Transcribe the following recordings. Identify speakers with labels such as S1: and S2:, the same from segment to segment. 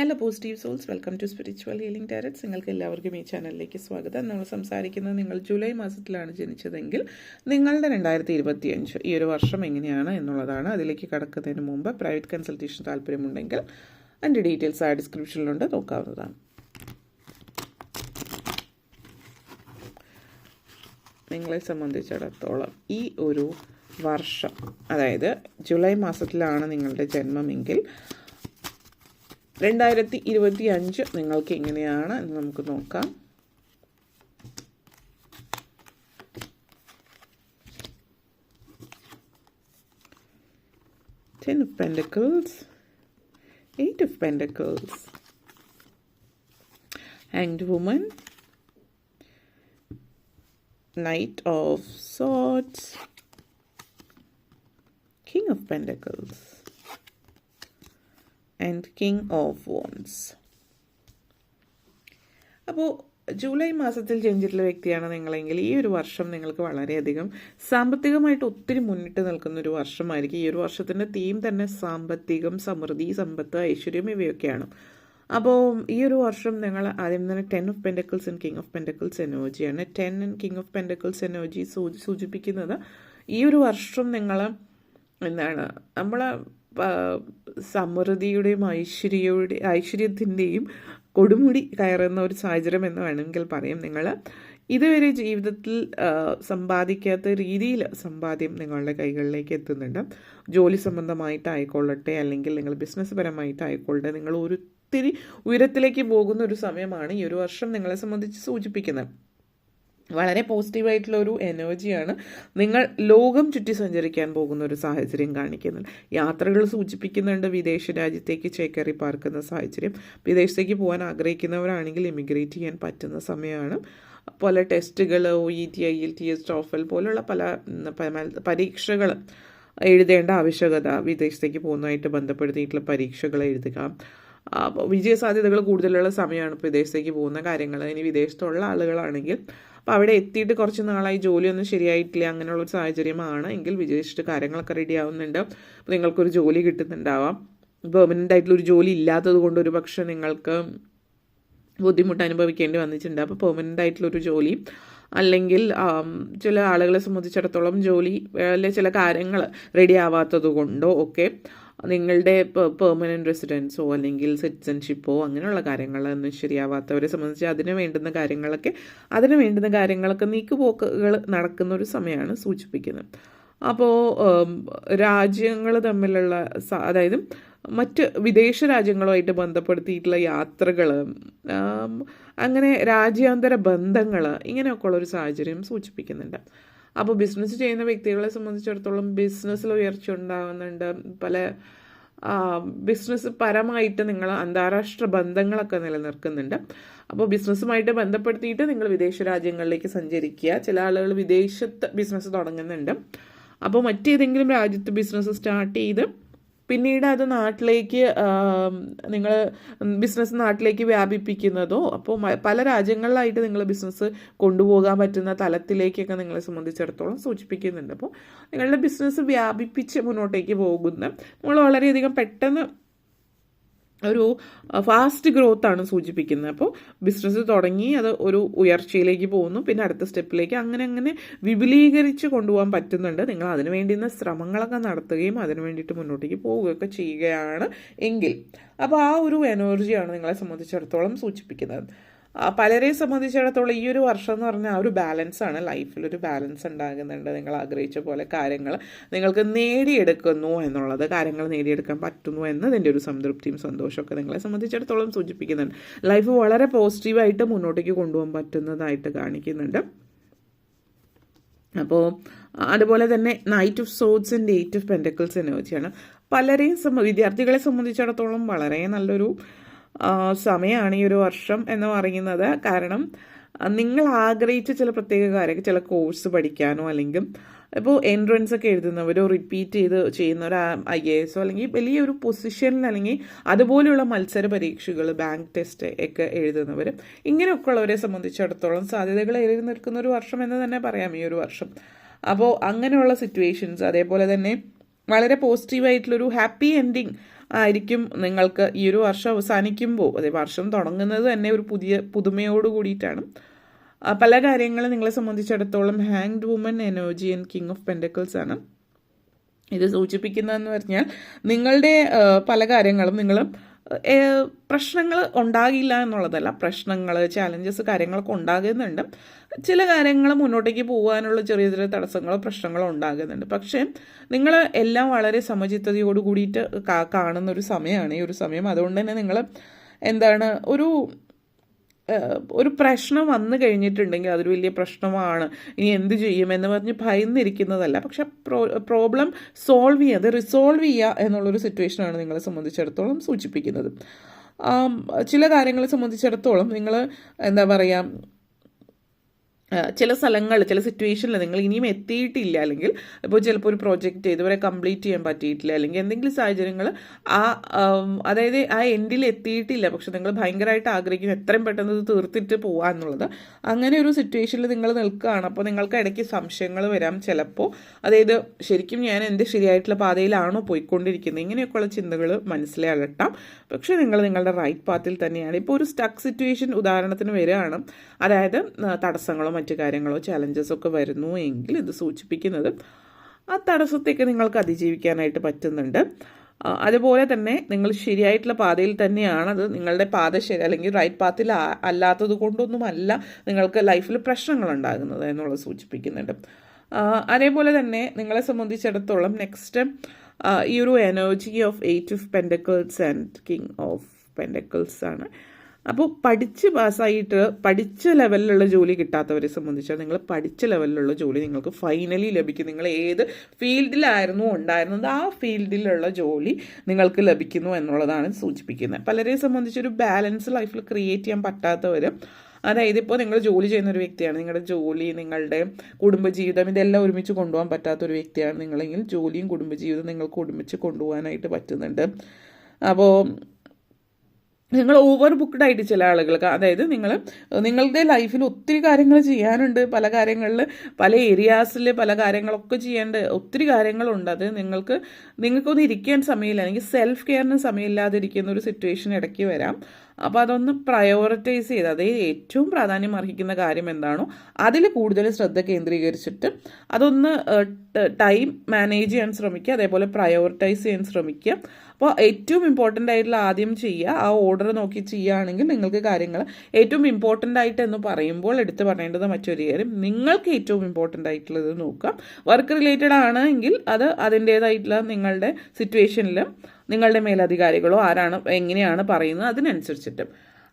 S1: Hello positive souls welcome to spiritual healing tarots നിങ്ങൾക്ക് എല്ലാവർക്കും ഈ ചാനലിലേക്ക് സ്വാഗതം. നമ്മൾ സംസാരിക്കുന്നത് നിങ്ങൾ ജൂലൈ മാസത്തിലാണ് ജനിച്ചതെങ്കിൽ നിങ്ങളുടെ രണ്ടായിരത്തി ഇരുപത്തി അഞ്ച് ഈ ഒരു വർഷം എങ്ങനെയാണ് എന്നുള്ളതാണ്. അതിലേക്ക് കടക്കുന്നതിന് മുമ്പ് പ്രൈവറ്റ് കൺസൾട്ടേഷൻ താല്പര്യമുണ്ടെങ്കിൽ അതിന്റെ ഡീറ്റെയിൽസ് ആ ഡിസ്ക്രിപ്ഷനിലുണ്ട് നോക്കാവുന്നതാണ്. നിങ്ങളെ സംബന്ധിച്ചിടത്തോളം ഈ ഒരു വർഷം അതായത് ജൂലൈ മാസത്തിലാണ് നിങ്ങളുടെ ജന്മമെങ്കിൽ രണ്ടായിരത്തി ഇരുപത്തി അഞ്ച് നിങ്ങൾക്ക് എങ്ങനെയാണ് എന്ന് നമുക്ക് നോക്കാം Ten of Pentacles, Eight of Pentacles, Hanged Woman, Knight of Swords, King of Pentacles. And king of wands അപ്പോൾ ജൂലൈ മാസത്തിൽ ജനിച്ചിട്ടുള്ള വ്യക്തിയാണ് നിങ്ങളെങ്കിൽ ഈ ഒരു വർഷം നിങ്ങൾക്ക് വളരെയധികം സാമ്പത്തികമായിട്ട് ഒത്തിരി മുന്നിട്ട് നിൽക്കുന്ന ഒരു വർഷമായിരിക്കും. ഈ ഒരു വർഷത്തിന്റെ തീം തന്നെ സാമ്പത്തികം സമൃദ്ധി സമ്പത്ത് ഐശ്വര്യം ഇവയൊക്കെയാണ്. അപ്പോൾ ഈ ഒരു വർഷം നിങ്ങൾ ആദ്യം തന്നെ ten of pentacles and king of pentacles എനർജിയാണ് ten and king of pentacles energy സൂചിപ്പിക്കുന്നത് ഈ ഒരു വർഷം നിങ്ങൾ എന്താണ്? നമ്മൾ സമൃദ്ധിയുടെയും ഐശ്വര്യയുടെ ഐശ്വര്യത്തിന്റെയും കൊടുമുടി കയറുന്ന ഒരു സാഹചര്യം എന്ന് വേണമെങ്കിൽ പറയും. നിങ്ങൾ ഇതുവരെ ജീവിതത്തിൽ സമ്പാദിക്കാത്ത രീതിയിൽ സമ്പാദ്യം നിങ്ങളുടെ കൈകളിലേക്ക് എത്തുന്നുണ്ട്. ജോലി സംബന്ധമായിട്ടായിക്കൊള്ളട്ടെ അല്ലെങ്കിൽ നിങ്ങൾ ബിസിനസ് പരമായിട്ടായിക്കൊള്ളട്ടെ നിങ്ങൾ ഒത്തിരി ഉയരത്തിലേക്ക് പോകുന്ന ഒരു സമയമാണ് ഈ ഒരു വർഷം നിങ്ങളെ സംബന്ധിച്ച് സൂചിപ്പിക്കുന്നത്. വളരെ പോസിറ്റീവായിട്ടുള്ള ഒരു എനർജിയാണ് നിങ്ങൾ ലോകം ചുറ്റി സഞ്ചരിക്കാൻ പോകുന്ന ഒരു സാഹചര്യം കാണിക്കുന്നുണ്ട് യാത്രകൾ സൂചിപ്പിക്കുന്നുണ്ട് വിദേശ രാജ്യത്തേക്ക് ചേക്കേറി പാർക്കുന്ന സാഹചര്യം. വിദേശത്തേക്ക് പോകാൻ ആഗ്രഹിക്കുന്നവരാണെങ്കിൽ ഇമിഗ്രേറ്റ് ചെയ്യാൻ പറ്റുന്ന സമയമാണ്. പല ടെസ്റ്റുകൾ O E T I L T S TOEFL പോലുള്ള പല പരീക്ഷകൾ എഴുതേണ്ട ആവശ്യകത വിദേശത്തേക്ക് പോകുന്നതായിട്ട് ബന്ധപ്പെടുത്തിയിട്ടുള്ള പരീക്ഷകൾ എഴുതുക. വിജയ സാധ്യതകൾ കൂടുതലുള്ള സമയമാണ് ഇപ്പോൾ വിദേശത്തേക്ക് പോകുന്ന കാര്യങ്ങൾ. ഇനി വിദേശത്തുള്ള ആളുകളാണെങ്കിൽ അപ്പോൾ അവിടെ എത്തിയിട്ട് കുറച്ച് നാളായി ജോലിയൊന്നും ശരിയായിട്ടില്ല അങ്ങനെയുള്ള ഒരു സാഹചര്യമാണ്. എങ്കിൽ വിജയിച്ചിട്ട് കാര്യങ്ങളൊക്കെ റെഡി ആവുന്നുണ്ട്. നിങ്ങൾക്കൊരു ജോലി കിട്ടുന്നുണ്ടാവാം. പെർമനന്റ് ആയിട്ടുള്ള ഒരു ജോലി ഇല്ലാത്തത് കൊണ്ട് ഒരു പക്ഷേ നിങ്ങൾക്ക് ബുദ്ധിമുട്ട് അനുഭവിക്കേണ്ടി വന്നിട്ടുണ്ട്. അപ്പോൾ പെർമനന്റ് ആയിട്ടുള്ളൊരു ജോലി അല്ലെങ്കിൽ ചില ആളുകളെ സംബന്ധിച്ചിടത്തോളം ജോലി ചില കാര്യങ്ങൾ റെഡി ആവാത്തത് കൊണ്ടോ ഒക്കെ നിങ്ങളുടെ പെർമനന്റ് റെസിഡൻസോ അല്ലെങ്കിൽ സിറ്റിസൺഷിപ്പോ അങ്ങനെയുള്ള കാര്യങ്ങളൊന്നും ശരിയാവാത്തവരെ സംബന്ധിച്ച് അതിന് വേണ്ടുന്ന കാര്യങ്ങളൊക്കെ അതിന് വേണ്ടുന്ന കാര്യങ്ങളൊക്കെ നീക്കുപോക്കുകൾ നടക്കുന്ന ഒരു സമയമാണ് സൂചിപ്പിക്കുന്നത്. അപ്പോൾ രാജ്യങ്ങൾ തമ്മിലുള്ള അതായത് മറ്റ് വിദേശ രാജ്യങ്ങളുമായിട്ട് ബന്ധപ്പെടുത്തിയിട്ടുള്ള യാത്രകൾ അങ്ങനെ രാജ്യാന്തര ബന്ധങ്ങൾ ഇങ്ങനെയൊക്കെയുള്ള ഒരു സാഹചര്യം സൂചിപ്പിക്കുന്നുണ്ട്. അപ്പോൾ ബിസിനസ് ചെയ്യുന്ന വ്യക്തികളെ സംബന്ധിച്ചിടത്തോളം ബിസിനസ്സിൽ ഉയർച്ച ഉണ്ടാകുന്നുണ്ട്. പല ബിസിനസ് പരമായിട്ട് നിങ്ങൾ അന്താരാഷ്ട്ര ബന്ധങ്ങളൊക്കെ നിലനിർത്തുന്നുണ്ട് അപ്പോൾ ബിസിനസ്സുമായിട്ട് ബന്ധപ്പെടുത്തിയിട്ട് നിങ്ങൾ വിദേശ രാജ്യങ്ങളിലേക്ക് സഞ്ചരിക്കുക. ചില ആളുകൾ വിദേശത്ത് ബിസിനസ് തുടങ്ങുന്നുണ്ട്. അപ്പോൾ മറ്റേതെങ്കിലും രാജ്യത്ത് ബിസിനസ് സ്റ്റാർട്ട് ചെയ്ത് പിന്നീട് അത് നാട്ടിലേക്ക് നിങ്ങൾ ബിസിനസ് നാട്ടിലേക്ക് വ്യാപിപ്പിക്കുന്നതോ അപ്പോൾ പല രാജ്യങ്ങളിലായിട്ട് നിങ്ങൾ ബിസിനസ് കൊണ്ടുപോകാൻ പറ്റുന്ന തലത്തിലേക്കൊക്കെ നിങ്ങളെ സംബന്ധിച്ചിടത്തോളം സൂചിപ്പിക്കുന്നുണ്ട്. അപ്പോൾ നിങ്ങളുടെ ബിസിനസ് വ്യാപിപ്പിച്ച് മുന്നോട്ടേക്ക് പോകുന്ന നമ്മൾ വളരെയധികം പെട്ടെന്ന് ഒരു ഫാസ്റ്റ് ഗ്രോത്ത് ആണ് സൂചിപ്പിക്കുന്നത്. അപ്പോൾ ബിസിനസ് തുടങ്ങി അത് ഒരു ഉയർച്ചയിലേക്ക് പോകുന്നു. പിന്നെ അടുത്ത സ്റ്റെപ്പിലേക്ക് അങ്ങനെ അങ്ങനെ വിപുലീകരിച്ച് കൊണ്ടുപോകാൻ പറ്റുന്നുണ്ട്. നിങ്ങൾ അതിന് വേണ്ടുന്ന ശ്രമങ്ങളൊക്കെ നടത്തുകയും അതിന് വേണ്ടിയിട്ട് മുന്നോട്ടേക്ക് പോവുകയൊക്കെ ചെയ്യുകയാണ് എങ്കിൽ. അപ്പോൾ ആ ഒരു എനർജിയാണ് നിങ്ങളെ സംബന്ധിച്ചിടത്തോളം സൂചിപ്പിക്കുന്നത്. പലരെ സംബന്ധിച്ചിടത്തോളം ഈ ഒരു വർഷം എന്ന് പറഞ്ഞാൽ ഒരു ബാലൻസ് ആണ്. ലൈഫിൽ ഒരു ബാലൻസ് ഉണ്ടാകുന്നുണ്ട്. നിങ്ങൾ ആഗ്രഹിച്ച പോലെ കാര്യങ്ങൾ നിങ്ങൾക്ക് നേടിയെടുക്കുന്നു എന്നുള്ളത് കാര്യങ്ങൾ നേടിയെടുക്കാൻ പറ്റുന്നു എന്നതിന്റെ ഒരു സംതൃപ്തിയും സന്തോഷമൊക്കെ നിങ്ങളെ സംബന്ധിച്ചിടത്തോളം സൂചിപ്പിക്കുന്നുണ്ട്. ലൈഫ് വളരെ പോസിറ്റീവായിട്ട് മുന്നോട്ടേക്ക് കൊണ്ടുപോകാൻ പറ്റുന്നതായിട്ട് കാണിക്കുന്നുണ്ട്. അപ്പോൾ അതുപോലെ തന്നെ knight of swords and eight of pentacles എനർജിയാണ് പലരെയും വിദ്യാർത്ഥികളെ സംബന്ധിച്ചിടത്തോളം വളരെ നല്ലൊരു സമയമാണ് ഈ ഒരു വർഷം എന്ന് പറയുന്നത്. കാരണം നിങ്ങൾ ആഗ്രഹിച്ച ചില പ്രത്യേക കാര്യങ്ങൾ ചില കോഴ്സ് പഠിക്കാനോ അല്ലെങ്കിൽ ഇപ്പോൾ എൻട്രൻസ് ഒക്കെ എഴുതുന്നവരോ റിപ്പീറ്റ് ചെയ്ത് ചെയ്യുന്നവരോ ഐ എ എസോ അല്ലെങ്കിൽ വലിയൊരു പൊസിഷനിൽ അല്ലെങ്കിൽ അതുപോലെയുള്ള മത്സര പരീക്ഷകൾ ബാങ്ക് ടെസ്റ്റ് ഒക്കെ എഴുതുന്നവർ ഇങ്ങനെയൊക്കെ ഉള്ളവരെ സംബന്ധിച്ചിടത്തോളം സാധ്യതകൾ ഏറി നിൽക്കുന്ന ഒരു വർഷം എന്ന് തന്നെ പറയാം ഈ ഒരു വർഷം. അപ്പോൾ അങ്ങനെയുള്ള സിറ്റുവേഷൻസ് അതേപോലെ തന്നെ വളരെ പോസിറ്റീവായിട്ടുള്ളൊരു ഹാപ്പി എൻഡിങ് ആയിരിക്കും നിങ്ങൾക്ക് ഈ ഒരു വർഷം അവസാനിക്കുമ്പോൾ. അതെ വർഷം തുടങ്ങുന്നത് തന്നെ ഒരു പുതിയ പുതുമയോട് കൂടിയിട്ടാണ്. പല കാര്യങ്ങളും നിങ്ങളെ സംബന്ധിച്ചിടത്തോളം hanged woman energy and king of pentacles ആണ്. ഇത് സൂചിപ്പിക്കുന്നതെന്ന് പറഞ്ഞാൽ നിങ്ങളുടെ പല കാര്യങ്ങളും നിങ്ങൾ പ്രശ്നങ്ങൾ ഉണ്ടാകില്ല എന്നുള്ളതല്ല. പ്രശ്നങ്ങൾ ചാലഞ്ചസ് കാര്യങ്ങളൊക്കെ ഉണ്ടാകുന്നുണ്ട്. ചില കാര്യങ്ങൾ മുന്നോട്ടേക്ക് പോകാനുള്ള ചെറിയ ചെറിയ തടസ്സങ്ങളോ പ്രശ്നങ്ങളോ ഉണ്ടാകുന്നുണ്ട്. പക്ഷേ നിങ്ങൾ എല്ലാം വളരെ സമചിത്തതയോട് കൂടിയിട്ട് കാണുന്ന ഒരു സമയമാണ്. ഈ ഒരു സമയം. അതുകൊണ്ട് തന്നെ നിങ്ങൾ എന്താണ് ഒരു ഒരു പ്രശ്നം വന്നു കഴിഞ്ഞിട്ടുണ്ടെങ്കിൽ അതൊരു വലിയ പ്രശ്നമാണ്. ഇനി എന്ത് ചെയ്യും എന്ന് പറഞ്ഞ് ഭയന്നിരിക്കുന്നതല്ല. പക്ഷെ പ്രോ പ്രോബ്ലം സോൾവ് ചെയ്യുക അത് റിസോൾവ് ചെയ്യുക എന്നുള്ളൊരു സിറ്റുവേഷനാണ് നിങ്ങളെ സംബന്ധിച്ചിടത്തോളം സൂചിപ്പിക്കുന്നത്. ചില കാര്യങ്ങളെ സംബന്ധിച്ചിടത്തോളം നിങ്ങൾ എന്താ പറയുക ചില സ്ഥലങ്ങൾ ചില സിറ്റുവേഷനിൽ നിങ്ങൾ ഇനിയും എത്തിയിട്ടില്ല. അല്ലെങ്കിൽ ഇപ്പോൾ ചിലപ്പോൾ ഒരു പ്രോജക്റ്റ് ഇതുവരെ കംപ്ലീറ്റ് ചെയ്യാൻ പറ്റിയിട്ടില്ല. അല്ലെങ്കിൽ എന്തെങ്കിലും സാഹചര്യങ്ങൾ ആ അതായത് ആ എൻഡിൽ എത്തിയിട്ടില്ല. പക്ഷെ നിങ്ങൾ ഭയങ്കരമായിട്ട് ആഗ്രഹിക്കുന്നു എത്രയും പെട്ടെന്ന് ഇത് തീർത്തിട്ട് പോകുക എന്നുള്ളത്. അങ്ങനെ ഒരു സിറ്റുവേഷനിൽ നിങ്ങൾ നിൽക്കുകയാണ്. അപ്പോൾ നിങ്ങൾക്ക് ഇടയ്ക്ക് സംശയങ്ങൾ വരാം ചിലപ്പോൾ. അതായത് ശരിക്കും ഞാൻ എന്റെ ശരിയായിട്ടുള്ള പാതയിലാണോ പോയിക്കൊണ്ടിരിക്കുന്നത്? ഇങ്ങനെയൊക്കെയുള്ള ചിന്തകൾ മനസ്സിലെ അലട്ടാം പക്ഷേ നിങ്ങൾ നിങ്ങളുടെ റൈറ്റ് പാത്തിൽ തന്നെയാണ്. ഇപ്പോൾ ഒരു സ്റ്റക്ക് സിറ്റുവേഷൻ ഉദാഹരണത്തിന് വരികയാണ്. അതായത് തടസ്സങ്ങളോ മറ്റു കാര്യങ്ങളോ ചാലഞ്ചസ് ഒക്കെ വരുന്നു എങ്കിൽ ഇത് സൂചിപ്പിക്കുന്നത് ആ തടസ്സത്തേക്ക് നിങ്ങൾക്ക് അതിജീവിക്കാനായിട്ട് പറ്റുന്നുണ്ട്. അതുപോലെ തന്നെ നിങ്ങൾ ശരിയായിട്ടുള്ള പാതയിൽ തന്നെയാണ്. അത് നിങ്ങളുടെ പാത ശരി അല്ലെങ്കിൽ റൈറ്റ് പാത്തിൽ അല്ലാത്തത് കൊണ്ടൊന്നുമല്ല നിങ്ങൾക്ക് ലൈഫിൽ പ്രശ്നങ്ങൾ ഉണ്ടാകുന്നത് എന്നുള്ളത് സൂചിപ്പിക്കുന്നുണ്ട്. അതേപോലെ തന്നെ നിങ്ങളെ സംബന്ധിച്ചിടത്തോളം നെക്സ്റ്റ് ഈ ഒരു energy of eight of pentacles and king of pentacles ആണ്. അപ്പോൾ പഠിച്ച് പാസ്സായിട്ട് പഠിച്ച ലെവലിലുള്ള ജോലി കിട്ടാത്തവരെ സംബന്ധിച്ചാൽ നിങ്ങൾ പഠിച്ച ലെവലിലുള്ള ജോലി നിങ്ങൾക്ക് ഫൈനലി ലഭിക്കും. നിങ്ങൾ ഏത് ഫീൽഡിലായിരുന്നു ഉണ്ടായിരുന്നത് ആ ഫീൽഡിലുള്ള ജോലി നിങ്ങൾക്ക് ലഭിക്കുന്നു എന്നുള്ളതാണ് സൂചിപ്പിക്കുന്നത്. പലരെ സംബന്ധിച്ചൊരു ബാലൻസ് ലൈഫിൽ ക്രിയേറ്റ് ചെയ്യാൻ പറ്റാത്തവർ അതായത് ഇപ്പോൾ നിങ്ങൾ ജോലി ചെയ്യുന്ന ഒരു വ്യക്തിയാണ് നിങ്ങളുടെ ജോലി നിങ്ങളുടെ കുടുംബജീവിതം ഇതെല്ലാം ഒരുമിച്ച് കൊണ്ടുപോകാൻ പറ്റാത്ത ഒരു വ്യക്തിയാണ് നിങ്ങളെങ്കിൽ ജോലിയും കുടുംബജീവിതം നിങ്ങൾക്ക് ഒരുമിച്ച് കൊണ്ടുപോകാനായിട്ട് പറ്റുന്നുണ്ട്. അപ്പോൾ നിങ്ങൾ ഓവർ ബുക്ക്ഡ് ആയിട്ട് ചില ആളുകൾക്ക് അതായത് നിങ്ങൾ നിങ്ങളുടെ ലൈഫിൽ ഒത്തിരി കാര്യങ്ങൾ ചെയ്യാനുണ്ട് പല കാര്യങ്ങളിൽ പല ഏരിയാസിൽ പല കാര്യങ്ങളൊക്കെ ചെയ്യേണ്ട ഒത്തിരി കാര്യങ്ങളുണ്ട്. അത് നിങ്ങൾക്ക് നിങ്ങൾക്കൊന്നും ഇരിക്കാൻ സമയമില്ല. അല്ലെങ്കിൽ സെൽഫ് കെയറിന് സമയമില്ലാതിരിക്കുന്ന ഒരു സിറ്റുവേഷൻ ഇടയ്ക്ക് വരാം. അപ്പോൾ അതൊന്ന് പ്രയോറിറ്റൈസ് ചെയ്ത് അതായത് ഏറ്റവും പ്രാധാന്യം അർഹിക്കുന്ന കാര്യം എന്താണോ അതിൽ കൂടുതൽ ശ്രദ്ധ കേന്ദ്രീകരിച്ചിട്ട് അതൊന്ന് ടൈം മാനേജ് ചെയ്യാൻ ശ്രമിക്കുക അതേപോലെ പ്രയോറിറ്റൈസ് ചെയ്യാൻ ശ്രമിക്കുക. അപ്പോൾ ഏറ്റവും ഇമ്പോർട്ടന്റ് ആയിട്ടുള്ള ആദ്യം ചെയ്യുക ആ ഓർഡർ നോക്കി ചെയ്യുകയാണെങ്കിൽ നിങ്ങൾക്ക് കാര്യങ്ങൾ ഏറ്റവും ഇമ്പോർട്ടന്റ് ആയിട്ട് എന്ന് പറയുമ്പോൾ എടുത്തു പറയേണ്ടത് മറ്റൊരു കാര്യം നിങ്ങൾക്ക് ഏറ്റവും ഇമ്പോർട്ടന്റ് ആയിട്ടുള്ളത് നോക്കുക. വർക്ക് റിലേറ്റഡ് ആണെങ്കിൽ അത് അതിന്റേതായിട്ടുള്ള നിങ്ങളുടെ സിറ്റുവേഷനിൽ നിങ്ങളുടെ മേലധികാരികളോ ആരാണ് എങ്ങനെയാണ് പറയുന്നത് അതിനനുസരിച്ചിട്ട്.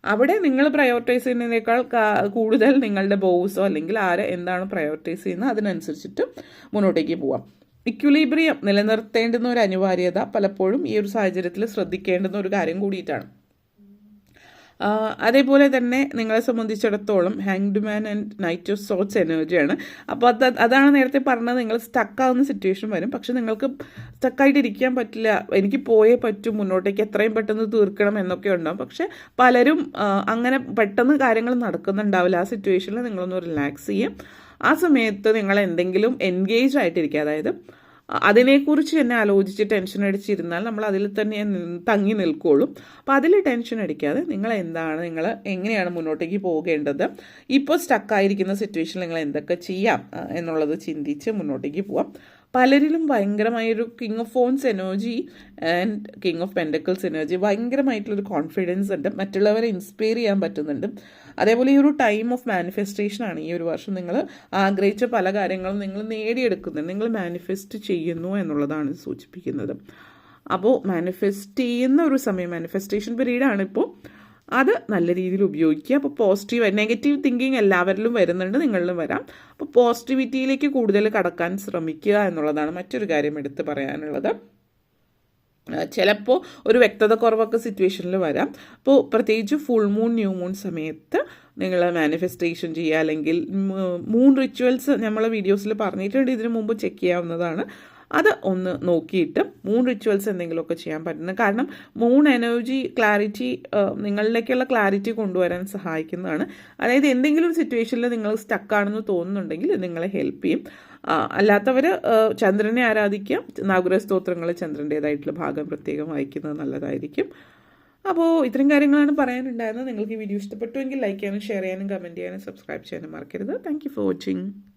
S1: അവിടെ നിങ്ങൾ പ്രയോറിറ്റൈസ് ചെയ്യുന്നതിനേക്കാൾ കൂടുതൽ നിങ്ങളുടെ ബോസോ അല്ലെങ്കിൽ ആര് എന്താണ് പ്രയോറിറ്റൈസ് ചെയ്യുന്നത് അതിനനുസരിച്ചിട്ട് മുന്നോട്ടേക്ക് പോവാം. ഇക്വിലിബ്രിയം നിലനിർത്തേണ്ടുന്ന ഒരു അനിവാര്യത പലപ്പോഴും ഈ ഒരു സാഹചര്യത്തിൽ ശ്രദ്ധിക്കേണ്ടുന്ന ഒരു കാര്യം കൂടിയിട്ടാണ്. അതേപോലെ തന്നെ നിങ്ങളെ സംബന്ധിച്ചിടത്തോളം hanged man and knight of swords എനർജിയാണ് അപ്പോൾ അത് അതാണ് നേരത്തെ പറഞ്ഞത് നിങ്ങൾ സ്റ്റക്കാവുന്ന സിറ്റുവേഷൻ വരും. പക്ഷെ നിങ്ങൾക്ക് സ്റ്റക്കായിട്ട് ഇരിക്കാൻ പറ്റില്ല. എനിക്ക് പോയേ പറ്റൂ മുന്നോട്ടേക്ക് എത്രയും പെട്ടെന്ന് തീർക്കണം എന്നൊക്കെ ഉണ്ടാവും. പക്ഷെ പലരും അങ്ങനെ പെട്ടെന്ന് കാര്യങ്ങൾ നടക്കുന്നുണ്ടാവില്ല. ആ സിറ്റുവേഷനിൽ നിങ്ങളൊന്ന് റിലാക്സ് ചെയ്യും. ആ സമയത്ത് നിങ്ങൾ എന്തെങ്കിലും എൻഗേജ് ആയിട്ടിരിക്കുക. അതായത് അതിനെക്കുറിച്ച് തന്നെ ആലോചിച്ച് ടെൻഷൻ അടിച്ചിരുന്നാൽ നമ്മൾ അതിൽ തന്നെ തങ്ങി നിൽക്കുള്ളൂ അപ്പോൾ അതിൽ ടെൻഷൻ അടിക്കാതെ നിങ്ങൾ എന്താണ് നിങ്ങൾ എങ്ങനെയാണ് മുന്നോട്ടേക്ക് പോകേണ്ടത്? ഇപ്പോൾ സ്റ്റക്കായിരിക്കുന്ന സിറ്റുവേഷനിൽ നിങ്ങൾ എന്തൊക്കെ ചെയ്യാം എന്നുള്ളത് ചിന്തിച്ച് മുന്നോട്ടേക്ക് പോവാം. പലരിലും ഭയങ്കരമായൊരു king of phones energy and king of pentacles energy ഭയങ്കരമായിട്ടുള്ളൊരു confidence ഉണ്ട്. മറ്റുള്ളവരെ ഇൻസ്പയർ ചെയ്യാൻ പറ്റുന്നുണ്ട്. അതേപോലെ ഈ ഒരു ടൈം ഓഫ് മാനിഫെസ്റ്റേഷൻ ആണ് ഈ ഒരു വർഷം. നിങ്ങൾ ആഗ്രഹിച്ച പല കാര്യങ്ങളും നിങ്ങൾ നേടിയെടുക്കുന്നുണ്ട്. നിങ്ങൾ മാനിഫെസ്റ്റ് ചെയ്യുന്നു എന്നുള്ളതാണ് സൂചിപ്പിക്കുന്നത്. അപ്പോൾ മാനിഫെസ്റ്റ് ചെയ്യുന്ന ഒരു സമയം മാനിഫെസ്റ്റേഷൻ പീരീഡാണ് ഇപ്പോൾ. അത് നല്ല രീതിയിൽ ഉപയോഗിക്കുക. അപ്പോൾ പോസിറ്റീവ് നെഗറ്റീവ് തിങ്കിങ് എല്ലാവരിലും വരുന്നുണ്ട്. നിങ്ങളിലും വരാം. അപ്പോൾ പോസിറ്റിവിറ്റിയിലേക്ക് കൂടുതൽ കടക്കാൻ ശ്രമിക്കുക എന്നുള്ളതാണ് മറ്റൊരു കാര്യം എടുത്ത് പറയാനുള്ളത്. ചിലപ്പോൾ ഒരു വ്യക്തത കുറവൊക്കെ സിറ്റുവേഷനിൽ വരാം. അപ്പോൾ പ്രത്യേകിച്ച് ഫുൾ മൂൺ ന്യൂ മൂൺ സമയത്ത് നിങ്ങൾ മാനിഫെസ്റ്റേഷൻ ചെയ്യുക അല്ലെങ്കിൽ മൂൺ റിച്വൽസ് നമ്മൾ വീഡിയോസിൽ പറഞ്ഞിട്ടുണ്ട്. ഇതിനു മുമ്പ് ചെക്ക് ചെയ്യാവുന്നതാണ്. അത് ഒന്ന് നോക്കിയിട്ട് മൂൺ റിച്വൽസ് എന്തെങ്കിലുമൊക്കെ ചെയ്യാൻ പറ്റുന്നത് കാരണം മൂൺ എനർജി ക്ലാരിറ്റി നിങ്ങളിലേക്കുള്ള ക്ലാരിറ്റി കൊണ്ടുവരാൻ സഹായിക്കുന്നതാണ്. അതായത് എന്തെങ്കിലും ഒരു സിറ്റുവേഷനിൽ നിങ്ങൾ സ്റ്റക്കാണെന്ന് തോന്നുന്നുണ്ടെങ്കിൽ നിങ്ങളെ ഹെൽപ്പ് ചെയ്യും. അല്ലാത്തവർ ചന്ദ്രനെ ആരാധിക്കാം. നാഗുര സ്തോത്രങ്ങൾ ചന്ദ്രന്റേതായിട്ടുള്ള ഭാഗം പ്രത്യേകം വായിക്കുന്നത് നല്ലതായിരിക്കും. അപ്പോൾ ഇത്രയും കാര്യങ്ങളാണ് പറയാനുണ്ടായിരുന്നത്. നിങ്ങൾക്ക് ഈ വീഡിയോ ഇഷ്ടപ്പെട്ടുവെങ്കിൽ ലൈക്ക് ചെയ്യാനും ഷെയർ ചെയ്യാനും കമന്റ് ചെയ്യാനും സബ്സ്ക്രൈബ് ചെയ്യാനും മറക്കരുത്. Thank for watching